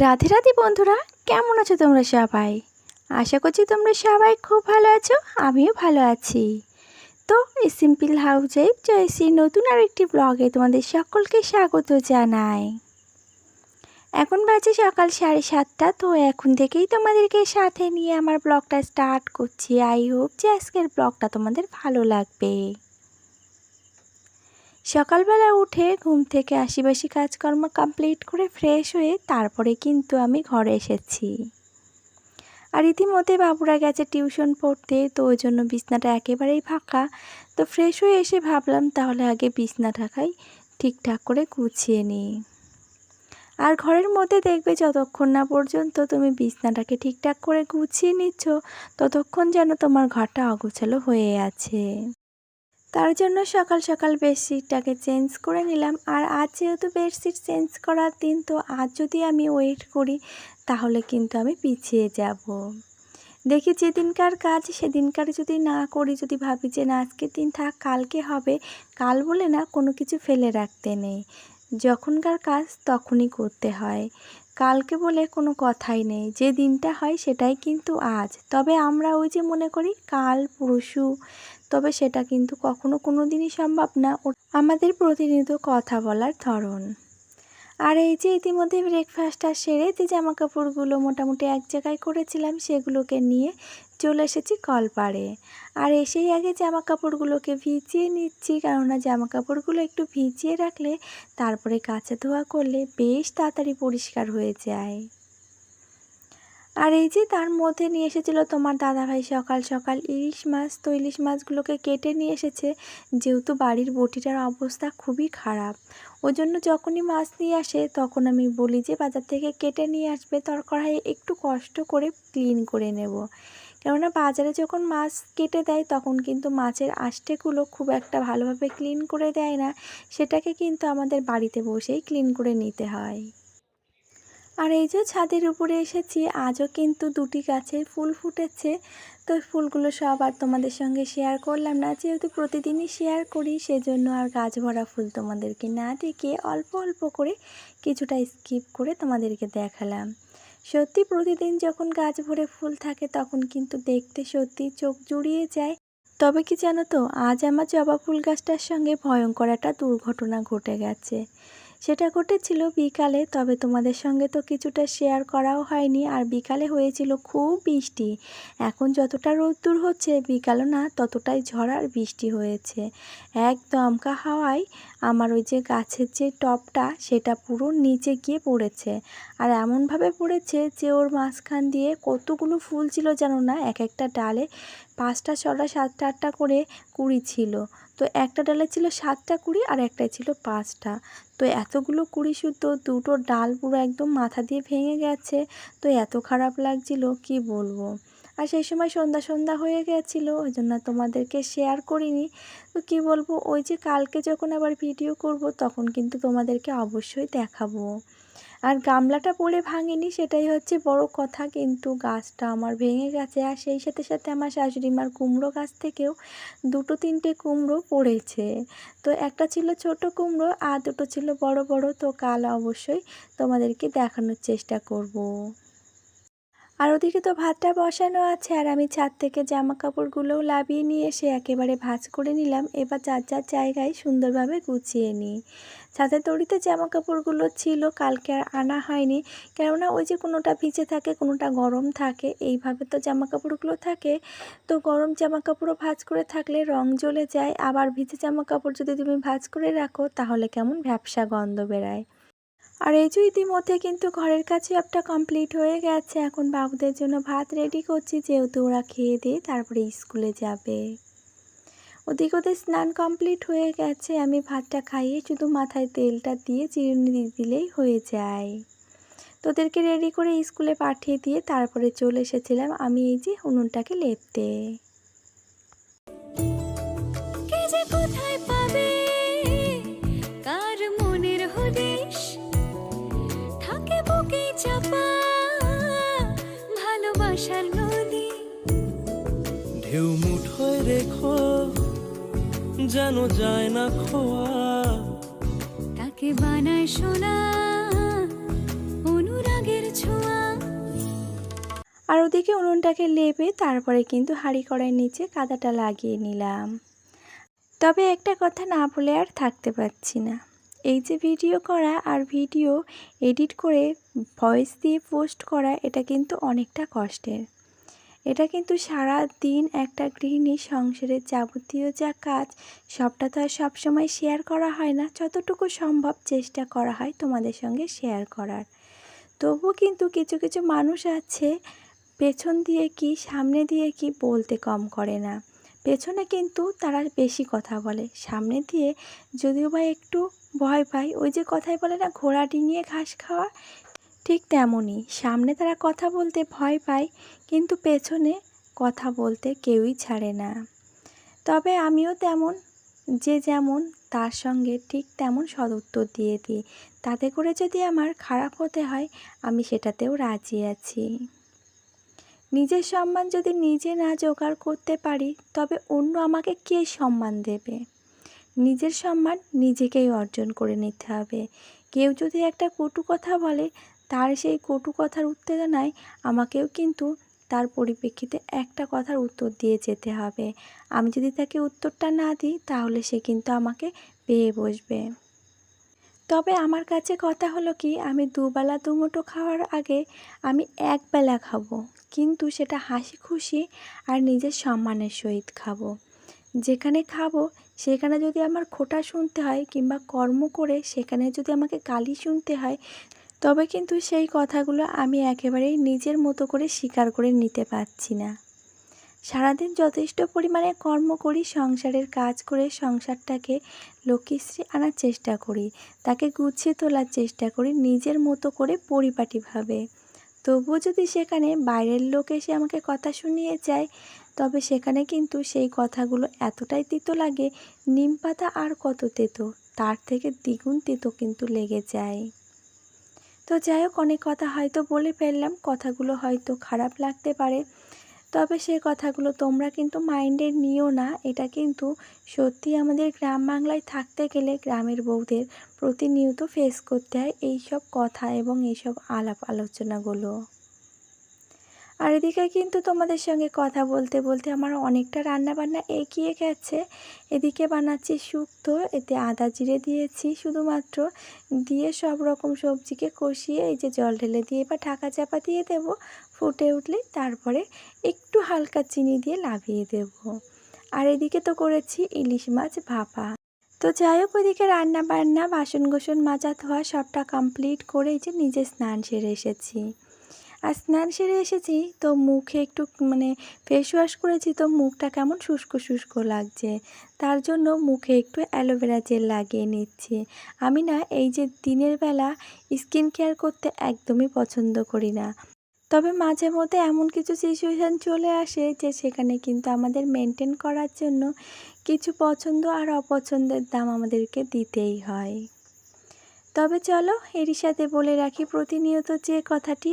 রাধে রাধে বন্ধুরা, কেমন আছো তোমরা সবাই? আশা করছি তোমরা সবাই খুব ভালো আছো, আমিও ভালো আছি। তো, এই সিম্পল হাউস ওয়াইফ জয়সি নতুন আর একটি ব্লগে তোমাদের সকলকে স্বাগত জানাই। এখন বাজে সকাল সাড়ে সাতটা, তো এখন থেকেই তোমাদেরকে সাথে নিয়ে আমার ব্লগটা স্টার্ট করছি। আই হোপ যে আজকের ব্লগটা তোমাদের ভালো লাগবে। সকালবেলা উঠে ঘুম থেকে আশিবাসি কাজকর্ম কমপ্লিট করে ফ্রেশ হয়ে তারপরে কিন্তু আমি ঘরে এসেছি। আর ইতিমধ্যে বাবুরা গেছে টিউশন পড়তে, তো ওই জন্য বিছনাটা একেবারেই ফাঁকা। তো ফ্রেশ হয়ে এসে ভাবলাম তাহলে আগে বিছনা ঢাকাই ঠিকঠাক করে গুছিয়ে নিই। আর ঘরের মধ্যে দেখবে যতক্ষণ না পর্যন্ত তুমি বিছনাটাকে ঠিকঠাক করে গুছিয়ে নিচ্ছ, ততক্ষণ যেন তোমার ঘরটা অগোছালো হয়ে আছে। তার জন্য সকাল সকাল বেডশিটটাকে চেঞ্জ করে নিলাম। আর আজ যেহেতু বেডশিট চেঞ্জ করার দিন, তো আজ যদি আমি ওয়েট করি, তাহলে কিন্তু আমি পিছিয়ে যাব। দেখি যেদিনকার কাজ, সেদিনকার যদি না করি, যদি ভাবি যে না, আজকের দিন থাক, কালকে হবে, কাল বলে না, কোনো কিছু ফেলে রাখতে নেই। যখনকার কাজ, তখনই করতে হয়। কালকে বলে কোনো কথাই নেই। যে দিনটা হয় সেটাই কিন্তু আজ। তবে আমরা ওই যে মনে করি, কাল, পরশু, তবে সেটা কিন্তু কখনো কোনো দিনই সম্ভব না। আমাদের প্রতিনিয়ত কথা বলার ধরন। আর এই যে ইতিমধ্যে ব্রেকফাস্টটা সেরে যে জামা কাপড়গুলো মোটামুটি এক জায়গায় করেছিলাম, সেগুলোকে নিয়ে চলে এসেছি কলপাড়ে। আর এসেই আগে জামা কাপড়গুলোকে ভিজিয়ে নিচ্ছি, কেননা জামা কাপড়গুলো একটু ভিজিয়ে রাখলে তারপরে কাচা ধোয়া করলে বেশ তাড়াতাড়ি পরিষ্কার হয়ে যায়। আর এই যে তার মধ্যে নিয়ে এসেছিল তোমার দাদাভাই সকাল সকাল ইলিশ মাছ। তো ইলিশ মাছগুলোকে কেটে নিয়ে এসেছে। যেহেতু বাড়ির বটিটার অবস্থা খুবই খারাপ। ওই জন্য যখনই মাছ নিয়ে আসে, তখন আমি বলি যে বাজার থেকে কেটে নিয়ে আসবে। তরকারি একটু কষ্ট করে ক্লিন করে নেব। কেননা বাজারে যখন মাছ কেটে দেয়, তখন কিন্তু মাছের আষ্টেগুলো খুব একটা ভালোভাবে ক্লিন করে দেয় না। সেটাকে কিন্তু আমাদের বাড়িতে বসেই ক্লিন করে নিতে হয়। আর এই যে ছাদের উপরে এসেছি, আজও কিন্তু দুটি গাছে ফুল ফুটেছে। তো ফুলগুলো সব আর তোমাদের সঙ্গে শেয়ার করলাম না। যেহেতু প্রতিদিনই শেয়ার করি, সেজন্য আর গাছ ভরা ফুল তোমাদেরকে না দেখিয়ে অল্প অল্প করে কিছুটা স্কিপ করে তোমাদেরকে দেখালাম। সত্যি প্রতিদিন যখন গাছ ভরে ফুল থাকে, তখন কিন্তু দেখতে সত্যি চোখ জুড়িয়ে যায়। তবে কি জানো তো, আজ আমার জবা ফুল গাছটার সঙ্গে ভয়ঙ্কর একটা দুর্ঘটনা ঘটে গেছে। সেটা ঘটেছিল বিকালে, তবে তোমাদের সঙ্গে তো কিছুটা শেয়ার করাও হয়নি। আর বিকালে হয়েছিল খুব বৃষ্টি। এখন যতটা রোদ্দুর হচ্ছে, বিকালও না, ততটাই ঝড় আর বৃষ্টি হয়েছে। এক দমকা হাওয়ায় আমার ওই যে গাছের যে টপটা, সেটা পুরো নিচে গিয়ে পড়েছে। আর এমনভাবে পড়েছে যে ওর মাঝখান দিয়ে কতগুলো ফুল ছিল জানো না, এক একটা ডালে পাঁচটা ছটা, সাতটা, আটটা করে কুড়ি ছিল। তো একটা ডালে ছিল সাতটা কুড়ি আর একটাই ছিল পাঁচটা। তো এতগুলো কুড়ি শুদ্ধ, দুটো ডাল পুরো একদম মাথা দিয়ে ভেঙে গেছে। তো এত খারাপ লাগছিল, কি বলব? আর সেই সময় সন্ধ্যা সন্ধ্যা হয়ে গেছিল ওই জন্য তোমাদেরকে শেয়ার করিনি। তো কি বলব, ওই যে কালকে যখন আবার ভিডিও করব, তখন কিন্তু তোমাদেরকে অবশ্যই দেখাবো। আর গামলাটা পড়ে ভাঙেনি, সেটাই হচ্ছে বড় কথা, কিন্তু গাছটা আমার ভেঙে গেছে। আর সেই সাথে সাথে আমার শাশুড়ি মার কুমড়ো গাছ থেকেও দুটো তিনটে কুমড়ো পড়েছে। তো একটা ছিল ছোট কুমড়ো, আর দুটো ছিল বড় বড়, তো কাল অবশ্যই তোমাদেরকে দেখানোর চেষ্টা করব। আর ওদিকে তো ভাতটা বসানো আছে, আর আমি ছাদ থেকে জামা কাপড়গুলোও লাভিয়ে নিয়ে এসে একেবারে ভাঁজ করে নিলাম। এবার যার যার জায়গায় সুন্দরভাবে গুছিয়ে নিই। ছাদের দড়িতে জামা কাপড়গুলো ছিল, কালকে আর আনা হয়নি। কেননা ওই যে কোনোটা ভিজে থাকে, কোনোটা গরম থাকে, এইভাবে তো জামা কাপড়গুলো থাকে। তো গরম জামা কাপড়ও ভাঁজ করে থাকলে রং জ্বলে যায়। আবার ভিজে জামা কাপড় যদি তুমি ভাঁজ করে রাখো, তাহলে কেমন ভ্যাপসা গন্ধ বেরায়। আর এই যে ইতিমধ্যে কিন্তু ঘরের কাছে একটা কমপ্লিট হয়ে গেছে। এখন বাবুদের জন্য ভাত রেডি করছি, যেহেতু ওরা খেয়ে দিয়ে তারপরে স্কুলে যাবে। ওদিকে ওদের স্নান কমপ্লিট হয়ে গেছে। আমি ভাতটা খাইয়ে শুধু মাথায় তেলটা দিয়ে চিরুনি দিয়ে দিলেই হয়ে যায়। তোদেরকে রেডি করে স্কুলে পাঠিয়ে দিয়ে তারপরে চলে এসেছিলাম আমি এই যে উনুনটাকে লেপতে। কোথায় ভালোবাসার নদী। ঢেউ মুঠোয় রেখো যেন যায় না খোয়া। তাকে বানায় সোনা অনুরাগের ছোঁয়া। আর ওদিকে উনুনটাকে লেপে তারপরে কিন্তু হাঁড়ি কড়াইয়ের নিচে কাদাটা লাগিয়ে নিলাম। তবে একটা কথা না বলে আর থাকতে পারছি না। এই যে ভিডিও করা আর ভিডিও এডিট করে ভয়েস দিয়ে পোস্ট করা, এটা কিন্তু অনেকটা কষ্টের। এটা কিন্তু সারা দিন একটা গৃহিণী সংসারের যাবতীয় যা কাজ, সবটা তো আর সবসময় শেয়ার করা হয় না। যতটুকু সম্ভব চেষ্টা করা হয় তোমাদের সঙ্গে শেয়ার করার। তবুও কিন্তু কিছু কিছু মানুষ আছে, পেছন দিয়ে কি, সামনে দিয়ে কি বলতে কম করে না। পেছনে কিন্তু তারা বেশি কথা বলে। সামনে দিয়ে যদিও বা একটু ভয় পায়। ওই যে কথাই বলে না, ঘোড়া ডিঙিয়ে ঘাস খাওয়া? ঠিক তেমনই। সামনে তারা কথা বলতে ভয় পায়, কিন্তু পেছনে কথা বলতে কেউই ছাড়ে না। তবে আমিও তেমন, যে যেমন, তার সঙ্গে ঠিক তেমন সদুত্তর দিয়ে দিই। তাতে করে যদি আমার খারাপ হতে হয়, আমি সেটাতেও রাজি আছি। নিজের সম্মান যদি নিজে না জোগাড় করতে পারি, তবে অন্য আমাকে কে সম্মান দেবে? নিজের সম্মান নিজেকেই অর্জন করে নিতে হবে। কেউ যদি একটা কটু কথা বলে, তার সেই কটু কথার উত্তেজনায় আমাকেও কিন্তু তার পরিপ্রেক্ষিতে একটা কথার উত্তর দিয়ে যেতে হবে। আমি যদি তাকে উত্তরটা না দিই, তাহলে সে কিন্তু আমাকে পেয়ে বসবে। তবে আমার কাছে কথা হলো কি, আমি দুবেলা দুমুঠো খাওয়ার আগে আমি একবেলা খাব। কিন্তু সেটা হাসি খুশি আর নিজের সম্মানের সহিত খাব। যেখানে খাব সেখানে যদি আমার খোটা শুনতে হয় কিংবা কর্ম করে সেখানে যদি আমাকে গালি শুনতে হয়, তবে কিন্তু সেই কথাগুলো আমি একেবারেই নিজের মতো করে স্বীকার করে নিতে পারছি না। সারাদিন যথেষ্ট পরিমাণে কর্ম করি, সংসারের কাজ করে সংসারটাকে লক্ষ্মীশ্রী আনার চেষ্টা করি, তাকে গুছিয়ে তোলার চেষ্টা করি নিজের মতো করে পরিপাটিভাবে। তবুও যদি সেখানে বাইরের লোক এসে আমাকে কথা শুনিয়ে যায়, তবে সেখানে কিন্তু সেই কথাগুলো এতটাই তেতো লাগে, নিম পাতা আর কত তেতো, তার থেকে দ্বিগুণ তেতো কিন্তু লেগে যায়। তো যাই হোক, অনেক কথা হয়তো বলে ফেললাম, কথাগুলো হয়তো খারাপ লাগতে পারে। তবে সে কথাগুলো তোমরা কিন্তু মাইন্ডে নিও না। এটা কিন্তু সত্যি আমাদের গ্রাম বাংলায় থাকতে গেলে গ্রামের বউদের প্রতিনিয়ত ফেস করতে হয় এই সব কথা এবং এইসব আলাপ আলোচনাগুলো। আর এদিকে কিন্তু তোমাদের সঙ্গে কথা বলতে বলতে আমার অনেকটা রান্না বান্না এগিয়ে গেছে। এদিকে বানাচ্ছি শুক্তো, এতে আদা জিরে দিয়েছি শুধুমাত্র। দিয়ে সব রকম সবজিকে কষিয়ে এই যে জল ঢেলে দিয়ে বা ঢাকা চাপা দিয়ে দেব। ফুটে উঠলে তারপরে একটু হালকা চিনি দিয়ে লাভিয়ে দেব। আর এদিকে তো করেছি ইলিশ মাছ ভাপা। তো যাই হোক ওইদিকে রান্না বান্না বাসন গোসন মাজা ধোয়া সবটা কমপ্লিট করে এই যে নিজে স্নান সেরে এসেছি। আর স্নান সেরে এসেছি তো মুখে একটু মানে ফেস ওয়াশ করেছি তো মুখটা কেমন শুষ্ক শুষ্ক লাগছে। তার জন্য মুখে একটু অ্যালোভেরা জেল লাগিয়ে নিচ্ছি। আমি না এই যে দিনের বেলা স্কিন কেয়ার করতে একদমই পছন্দ করি না। তবে মাঝে মধ্যে এমন কিছু সিচুয়েশান চলে আসে যে সেখানে কিন্তু আমাদের মেনটেন করার জন্য কিছু পছন্দ আর অপছন্দের দাম আমাদেরকে দিতেই হয়। তবে চলো এরই সাথে বলে রাখি প্রতিনিয়ত যে কথাটি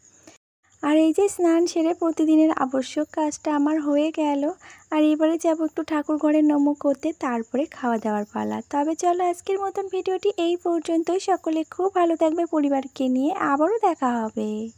আর এই যে স্নান সেরে প্রতিদিনের আবশ্যক কাজটা আমার হয়ে গেল। আর এবারে যাব একটু ঠাকুর ঘরে নমো করতে, তারপরে খাওয়া দাওয়ার পালা। তবে চলো আজকের মতন ভিডিওটি এই পর্যন্তই। সকলে খুব ভালো থাকবে পরিবারকে নিয়ে। আবারও দেখা হবে।